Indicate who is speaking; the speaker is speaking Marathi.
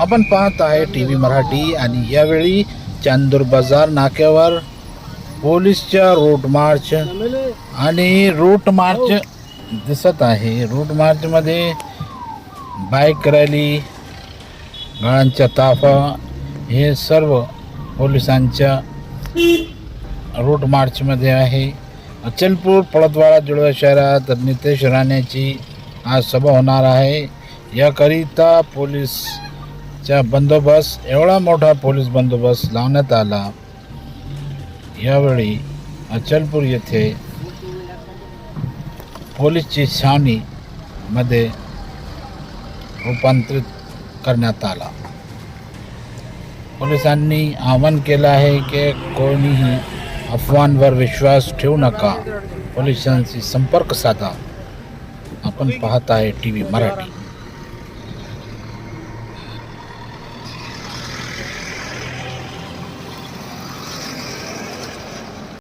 Speaker 1: आपण पाहत आहे टी व्ही मराठी आणि यावेळी चांदूर बाजार नाक्यावर पोलीसच्या रूट मार्च आणि रूट मार्च दिसत आहे. रूट मार्चमध्ये बाईक रॅली गाळांच्या ताफा हे सर्व पोलिसांच्या रूट मार्चमध्ये आहे. अचलपूर पळतवाडा जुळवा शहरात नितेश राणेची आज सभा होणार आहे. याकरिता पोलीस चा बंदोबस्त एवढा मोठा पोलीस बंदोबस्त लावण्यात आला. यावेळी अचलपूर येथे पोलीसची छावणीमध्ये रूपांतरित करण्यात आला. पोलिसांनी आवाहन केलं आहे की कोणीही अफवांवर विश्वास ठेवू नका. पोलिसांशी संपर्क साधा. आपण पाहत आहे टी व्ही मराठी.